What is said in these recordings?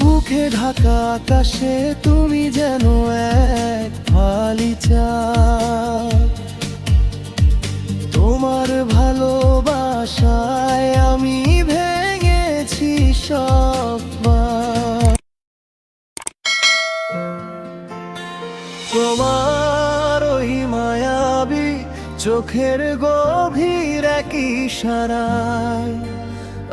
বুকে ঢাকা আকাশে তুমি যেন এক ফালি তোমার ভালোবাসায় আমি ভেঙেছি সব। তোমার ওই মায়াবী চোখের গভীর এক ইশারায়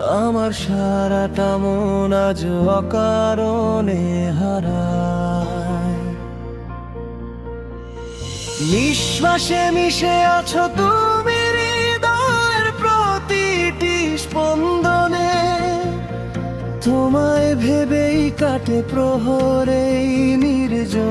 আমার সারাটা মন আজ অকারণে হারায়। নিঃশ্বাসে মিশে আছো তুমি হৃদয়ের প্রতিটি স্পন্দনে তোমায় ভেবেই কাটে প্রহরে নির্জন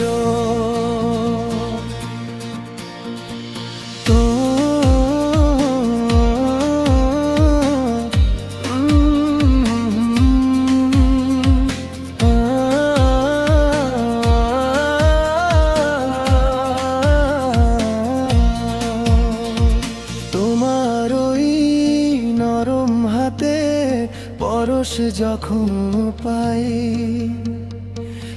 ডোর তো তোমার ওই নরম হাতে পরশ যখন পাই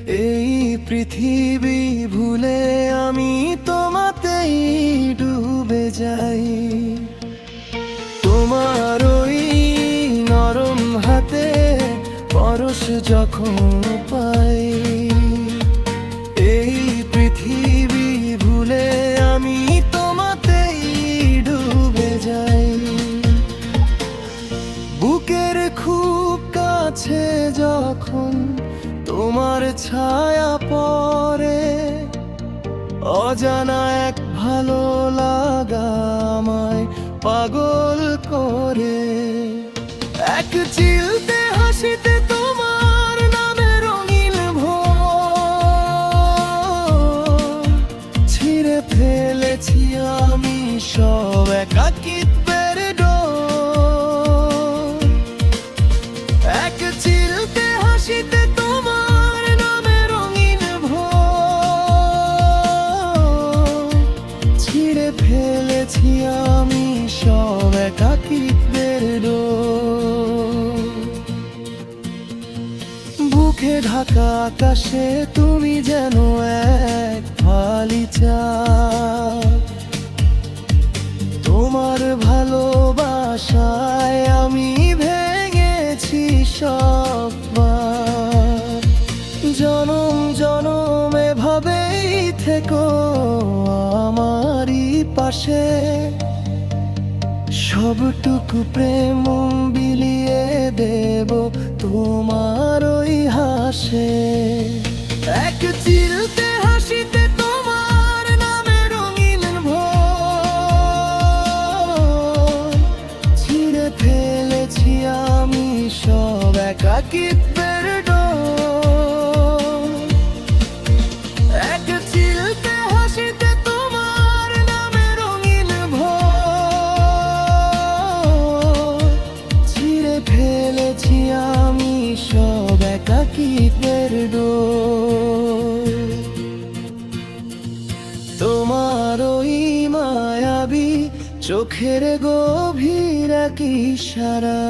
এই পৃথিবী ভুলে আমি তোমাতেই ডুবে যাই। তোমার ওই নরম হাতে পরশ যখন পাই। এই পৃথিবী ভুলে আমি তোমাতেই ডুবে যাই। বুকের খুব কাছে যখন তোমার ছায়া পরে অজানা এক ভালো লাগামায় পাগল করে। এক চিলতে হাসিতে তোমার নামে রঙিন ভোর। ছিঁড়ে ফেলেছি আমি সব একাকিত্বের ঢাকা আকাশে তুমি যেন এক চাঁদ। তোমার ভালোবাসায় আমি ভেঙেছি সব। জনম জনম এভাবেই থেকো আমারই পাশে সবটুকু প্রেম বিলিয়ে দেব তোমার ওই হাসে। এক চিলতে হাসিতে তোমার নামে রঙিন ভিড়ে ফেলেছি আমি সব একাকিত্বের মায়াবী চোখের গভীর কি ইশারা।